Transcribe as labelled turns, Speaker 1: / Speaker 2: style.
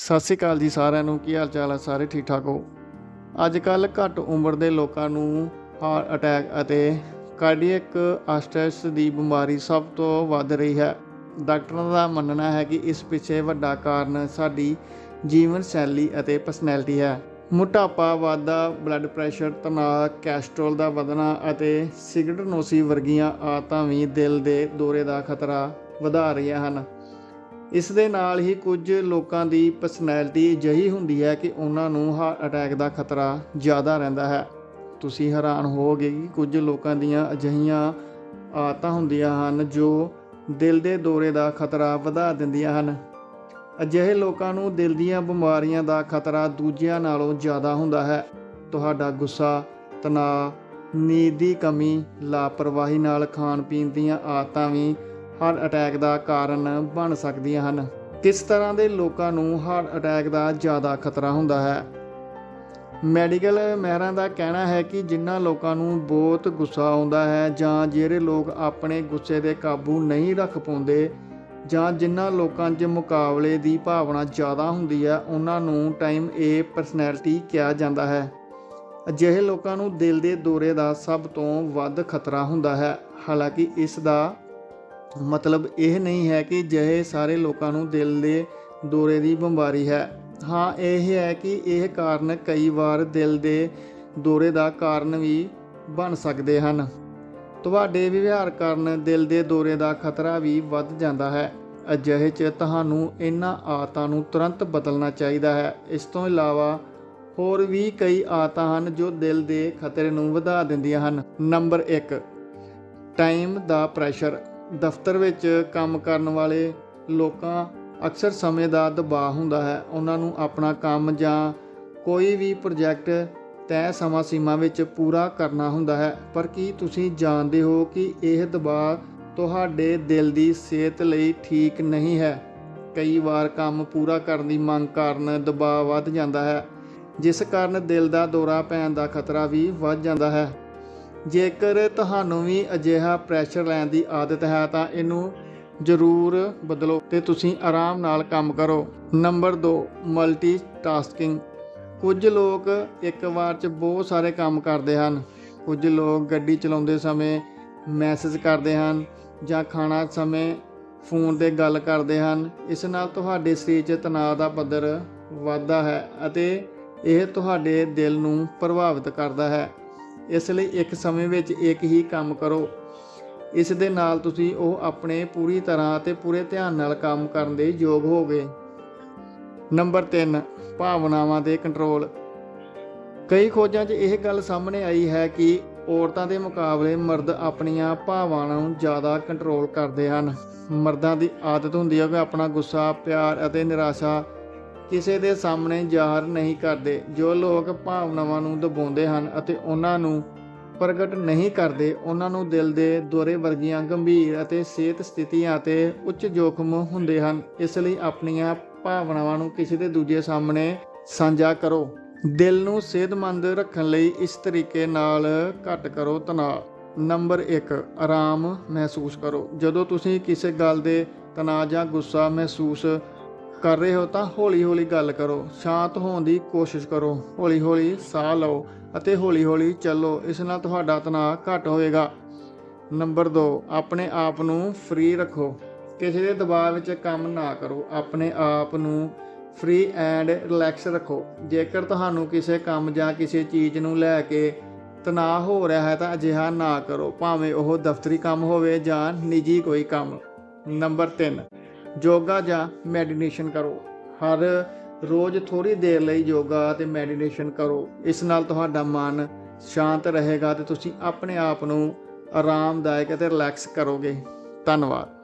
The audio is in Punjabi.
Speaker 1: ਸਤਿ ਸ਼੍ਰੀ ਅਕਾਲ ਜੀ ਸਾਰਿਆਂ ਨੂੰ, ਕੀ ਹਾਲ ਚਾਲ ਹੈ ਸਾਰੇ ਠੀਕ ਠਾਕ ਹੋ? ਅੱਜ ਕੱਲ ਘੱਟ ਉਮਰ ਦੇ ਲੋਕਾਂ ਨੂੰ ਹਾਰਟ ਅਟੈਕ ਅਤੇ ਕਾਰਡੀਅਕ ਅਰੈਸਟ ਦੀ ਬਿਮਾਰੀ ਸਭ ਤੋਂ ਵੱਧ ਰਹੀ ਹੈ। ਡਾਕਟਰਾਂ ਦਾ ਮੰਨਣਾ ਹੈ ਕਿ ਇਸ ਪਿੱਛੇ ਵੱਡਾ ਕਾਰਨ ਸਾਡੀ ਜੀਵਨ ਸ਼ੈਲੀ ਅਤੇ ਪਰਸਨੈਲਿਟੀ ਹੈ। ਮੋਟਾਪਾ, ਵਾਧਾ, ਬਲੱਡ ਪ੍ਰੈਸ਼ਰ, ਤਣਾਅ, ਕੈਸਟਰੋਲ ਦਾ ਵਧਣਾ ਅਤੇ ਸਿਗਰਟ ਨੋਸੀ ਵਰਗੀਆਂ ਆਦਤਾਂ ਵੀ ਦਿਲ ਦੇ ਦੌਰੇ ਦਾ ਖਤਰਾ ਵਧਾ ਰਹੀਆਂ ਹਨ। ਇਸ ਦੇ ਨਾਲ ਹੀ ਕੁਝ ਲੋਕਾਂ ਦੀ ਪਰਸਨੈਲਿਟੀ ਅਜਿਹੀ ਹੁੰਦੀ ਹੈ ਕਿ ਉਹਨਾਂ ਨੂੰ ਹਾਰਟ ਅਟੈਕ ਦਾ ਖਤਰਾ ਜ਼ਿਆਦਾ ਰਹਿੰਦਾ ਹੈ। ਤੁਸੀਂ ਹੈਰਾਨ ਹੋਵੋਗੇ ਕਿ ਕੁਝ ਲੋਕਾਂ ਦੀਆਂ ਅਜਿਹੀਆਂ ਆਦਤਾਂ ਹੁੰਦੀਆਂ ਹਨ ਜੋ ਦਿਲ ਦੇ ਦੌਰੇ ਦਾ ਖਤਰਾ ਵਧਾ ਦਿੰਦੀਆਂ ਹਨ। ਅਜਿਹੇ ਲੋਕਾਂ ਨੂੰ ਦਿਲ ਦੀਆਂ ਬਿਮਾਰੀਆਂ ਦਾ ਖਤਰਾ ਦੂਜਿਆਂ ਨਾਲੋਂ ਜ਼ਿਆਦਾ ਹੁੰਦਾ ਹੈ। ਤੁਹਾਡਾ ਗੁੱਸਾ, ਤਣਾਅ, ਨੀਂਦ ਦੀ ਕਮੀ, ਲਾਪਰਵਾਹੀ ਨਾਲ ਖਾਣ ਪੀਣ ਦੀਆਂ ਆਦਤਾਂ ਵੀ ਹਾਰਟ ਅਟੈਕ ਦਾ ਕਾਰਨ ਬਣ ਸਕਦੀਆਂ ਹਨ। ਕਿਸ ਤਰ੍ਹਾਂ ਦੇ ਲੋਕਾਂ ਨੂੰ ਹਾਰਟ ਅਟੈਕ ਦਾ ਜ਼ਿਆਦਾ ਖਤਰਾ ਹੁੰਦਾ ਹੈ? ਮੈਡੀਕਲ ਮਹਿਰਾਂ ਦਾ ਕਹਿਣਾ ਹੈ ਕਿ ਜਿਨ੍ਹਾਂ ਲੋਕਾਂ ਨੂੰ ਬਹੁਤ ਗੁੱਸਾ ਆਉਂਦਾ ਹੈ ਜਾਂ ਜਿਹੜੇ ਲੋਕ ਆਪਣੇ ਗੁੱਸੇ ਦੇ ਕਾਬੂ ਨਹੀਂ ਰੱਖ ਪਾਉਂਦੇ ਜਾਂ ਜਿਨ੍ਹਾਂ ਲੋਕਾਂ 'ਚ ਮੁਕਾਬਲੇ ਦੀ ਭਾਵਨਾ ਜ਼ਿਆਦਾ ਹੁੰਦੀ ਹੈ, ਉਹਨਾਂ ਨੂੰ ਟਾਈਮ ਏ ਪਰਸਨੈਲਿਟੀ ਕਿਹਾ ਜਾਂਦਾ ਹੈ। ਅਜਿਹੇ ਲੋਕਾਂ ਨੂੰ ਦਿਲ ਦੇ ਦੌਰੇ ਦਾ ਸਭ ਤੋਂ ਵੱਧ ਖਤਰਾ ਹੁੰਦਾ ਹੈ। ਹਾਲਾਂਕਿ ਇਸ ਦਾ ਮਤਲਬ ਇਹ ਨਹੀਂ ਹੈ ਕਿ ਜਿਹੇ ਸਾਰੇ ਲੋਕਾਂ ਨੂੰ ਦਿਲ ਦੇ ਦੌਰੇ ਦੀ ਬਿਮਾਰੀ ਹੈ। ਹਾਂ, ਇਹ ਹੈ ਕਿ ਇਹ ਕਾਰਨ ਕਈ ਵਾਰ ਦਿਲ ਦੇ ਦੌਰੇ ਦਾ ਕਾਰਨ ਵੀ ਬਣ ਸਕਦੇ ਹਨ। ਤੁਹਾਡੇ ਵਿਵਹਾਰ ਕਾਰਨ ਦਿਲ ਦੇ ਦੌਰੇ ਦਾ ਖਤਰਾ ਵੀ ਵੱਧ ਜਾਂਦਾ ਹੈ। ਅਜਿਹੇ 'ਚ ਤੁਹਾਨੂੰ ਇਹਨਾਂ ਆਦਤਾਂ ਨੂੰ ਤੁਰੰਤ ਬਦਲਣਾ ਚਾਹੀਦਾ ਹੈ। ਇਸ ਤੋਂ ਇਲਾਵਾ ਹੋਰ ਵੀ ਕਈ ਆਦਤਾਂ ਹਨ ਜੋ ਦਿਲ ਦੇ ਖਤਰੇ ਨੂੰ ਵਧਾ ਦਿੰਦੀਆਂ ਹਨ। ਨੰਬਰ 1 ਟਾਈਮ ਦਾ ਪ੍ਰੈਸ਼ਰ। ਦਫ਼ਤਰ ਵਿੱਚ ਕੰਮ ਕਰਨ ਵਾਲੇ ਲੋਕਾਂ ਅਕਸਰ ਸਮੇਂ ਦਾ ਦਬਾਅ ਹੁੰਦਾ ਹੈ। ਉਹਨਾਂ ਨੂੰ ਆਪਣਾ ਕੰਮ ਜਾਂ ਕੋਈ ਵੀ ਪ੍ਰੋਜੈਕਟ ਤੈਅ ਸਮਾਂ ਸੀਮਾ ਵਿੱਚ ਪੂਰਾ ਕਰਨਾ ਹੁੰਦਾ ਹੈ। ਪਰ ਕੀ ਤੁਸੀਂ ਜਾਣਦੇ ਹੋ ਕਿ ਇਹ ਦਬਾਅ ਤੁਹਾਡੇ ਦਿਲ ਦੀ ਸਿਹਤ ਲਈ ਠੀਕ ਨਹੀਂ ਹੈ? ਕਈ ਵਾਰ ਕੰਮ ਪੂਰਾ ਕਰਨ ਦੀ ਮੰਗ ਕਾਰਨ ਦਬਾਅ ਵੱਧ ਜਾਂਦਾ ਹੈ, ਜਿਸ ਕਾਰਨ ਦਿਲ ਦਾ ਦੌਰਾ ਪੈਣ ਦਾ ਖਤਰਾ ਵੀ ਵੱਧ ਜਾਂਦਾ ਹੈ। ਜੇਕਰ ਤੁਹਾਨੂੰ ਵੀ ਅਜਿਹਾ ਪ੍ਰੈਸ਼ਰ ਲੈਣ ਦੀ ਆਦਤ ਹੈ ਤਾਂ ਇਹਨੂੰ ਜ਼ਰੂਰ ਬਦਲੋ ਤੇ ਤੁਸੀਂ ਆਰਾਮ ਨਾਲ ਕੰਮ ਕਰੋ। ਨੰਬਰ 2 ਮਲਟੀਟਾਸਕਿੰਗ ਕੁਝ ਲੋਕ ਇੱਕ ਵਾਰ 'ਚ ਬਹੁਤ ਸਾਰੇ ਕੰਮ ਕਰਦੇ ਹਨ। ਕੁਝ ਲੋਕ ਗੱਡੀ ਚਲਾਉਂਦੇ ਸਮੇਂ ਮੈਸੇਜ ਕਰਦੇ ਹਨ ਜਾਂ ਖਾਣਾ ਸਮੇਂ ਫੋਨ ਤੇ ਗੱਲ ਕਰਦੇ ਹਨ। ਇਸ ਨਾਲ ਤੁਹਾਡੇ ਸਰੀਰ 'ਚ ਤਣਾਅ ਦਾ ਪੱਧਰ ਵੱਧਦਾ ਹੈ ਅਤੇ ਇਹ ਤੁਹਾਡੇ ਦਿਲ ਨੂੰ ਪ੍ਰਭਾਵਿਤ ਕਰਦਾ ਹੈ। ਇਸ ਲਈ ਇੱਕ ਸਮੇਂ ਵਿੱਚ ਇੱਕ ਹੀ ਕੰਮ ਕਰੋ। ਇਸ ਦੇ ਨਾਲ ਤੁਸੀਂ ਉਹ ਆਪਣੇ ਪੂਰੀ ਤਰ੍ਹਾਂ ਅਤੇ ਪੂਰੇ ਧਿਆਨ ਨਾਲ ਕੰਮ ਕਰਨ ਦੇ ਯੋਗ ਹੋਗੇ ਨੰਬਰ 3 ਭਾਵਨਾਵਾਂ ਦੇ ਕੰਟਰੋਲ। ਕਈ ਖੋਜਾਂ 'ਚ ਇਹ ਗੱਲ ਸਾਹਮਣੇ ਆਈ ਹੈ ਕਿ ਔਰਤਾਂ ਦੇ ਮੁਕਾਬਲੇ ਮਰਦ ਆਪਣੀਆਂ ਭਾਵਨਾਵਾਂ ਨੂੰ ਜ਼ਿਆਦਾ ਕੰਟਰੋਲ ਕਰਦੇ ਹਨ। ਮਰਦਾਂ ਦੀ ਆਦਤ ਹੁੰਦੀ ਹੈ ਕਿ ਆਪਣਾ ਗੁੱਸਾ, ਪਿਆਰ ਅਤੇ ਨਿਰਾਸ਼ਾ ਕਿਸੇ ਦੇ ਸਾਹਮਣੇ ਜ਼ਾਹਰ ਨਹੀਂ ਕਰਦੇ, ਜੋ ਲੋਕ ਭਾਵਨਾਵਾਂ ਨੂੰ ਦਬਾਉਂਦੇ ਹਨ ਅਤੇ ਉਹਨਾਂ ਨੂੰ ਪ੍ਰਗਟ ਨਹੀਂ ਕਰਦੇ, ਉਹਨਾਂ ਨੂੰ ਦਿਲ ਦੇ ਦੌਰੇ ਵਰਗੀਆਂ ਗੰਭੀਰ ਅਤੇ ਸਿਹਤ ਸਥਿਤੀਆਂ ਅਤੇ ਉੱਚ ਜੋਖਮ ਹੁੰਦੇ ਹਨ। ਇਸ ਲਈ ਆਪਣੀਆਂ ਭਾਵਨਾਵਾਂ ਨੂੰ ਕਿਸੇ ਦੇ ਦੂਜੇ ਸਾਹਮਣੇ ਸਾਂਝਾ ਕਰੋ। ਦਿਲ ਨੂੰ ਸਿਹਤਮੰਦ ਰੱਖਣ ਲਈ ਇਸ ਤਰੀਕੇ ਨਾਲ ਘੱਟ ਕਰੋ ਤਣਾਅ। ਨੰਬਰ 1 ਆਰਾਮ ਮਹਿਸੂਸ ਕਰੋ। ਜਦੋਂ ਤੁਸੀਂ ਕਿਸੇ ਗੱਲ ਦੇ ਤਣਾਅ ਜਾਂ ਗੁੱਸਾ ਮਹਿਸੂਸ ਕਰ ਰਹੇ ਹੋ ਤਾਂ ਹੌਲੀ-ਹੌਲੀ ਗੱਲ ਕਰੋ, ਸ਼ਾਂਤ ਹੋਣ ਦੀ ਕੋਸ਼ਿਸ਼ ਕਰੋ, ਹੌਲੀ-ਹੌਲੀ ਸਾਹ ਲਓ ਅਤੇ ਹੌਲੀ-ਹੌਲੀ ਚੱਲੋ, ਇਸ ਨਾਲ ਤੁਹਾਡਾ ਤਣਾਅ ਘੱਟ ਹੋਏਗਾ। ਨੰਬਰ 2 ਆਪਣੇ ਆਪ ਨੂੰ ਫ੍ਰੀ ਰੱਖੋ। ਕਿਸੇ ਦੇ ਦਬਾਅ ਵਿੱਚ ਕੰਮ ਨਾ ਕਰੋ, ਆਪਣੇ ਆਪ ਨੂੰ ਫ੍ਰੀ ਐਂਡ ਰਿਲੈਕਸ ਰੱਖੋ। ਜੇਕਰ ਤੁਹਾਨੂੰ ਕਿਸੇ ਕੰਮ ਜਾਂ ਕਿਸੇ ਚੀਜ਼ ਨੂੰ ਲੈ ਕੇ ਤਣਾਅ ਹੋ ਰਿਹਾ ਹੈ ਤਾਂ ਅਜਿਹਾ ਨਾ ਕਰੋ, ਭਾਵੇਂ ਉਹ ਦਫ਼ਤਰੀ ਕੰਮ ਹੋਵੇ ਜਾਂ ਨਿੱਜੀ ਕੋਈ ਕੰਮ। ਨੰਬਰ 3 ਯੋਗਾ ਜਾਂ ਮੈਡੀਟੇਸ਼ਨ ਕਰੋ। ਹਰ ਰੋਜ਼ ਥੋੜੀ ਦੇਰ ਲਈ ਯੋਗਾ ਤੇ ਮੈਡੀਟੇਸ਼ਨ ਕਰੋ। ਇਸ ਨਾਲ ਤੁਹਾਡਾ ਮਨ ਸ਼ਾਂਤ ਰਹੇਗਾ ਤੇ ਤੁਸੀਂ ਆਪਣੇ ਆਪ ਨੂੰ ਆਰਾਮਦਾਇਕ ਅਤੇ ਰਿਲੈਕਸ ਕਰੋਗੇ। ਧੰਨਵਾਦ।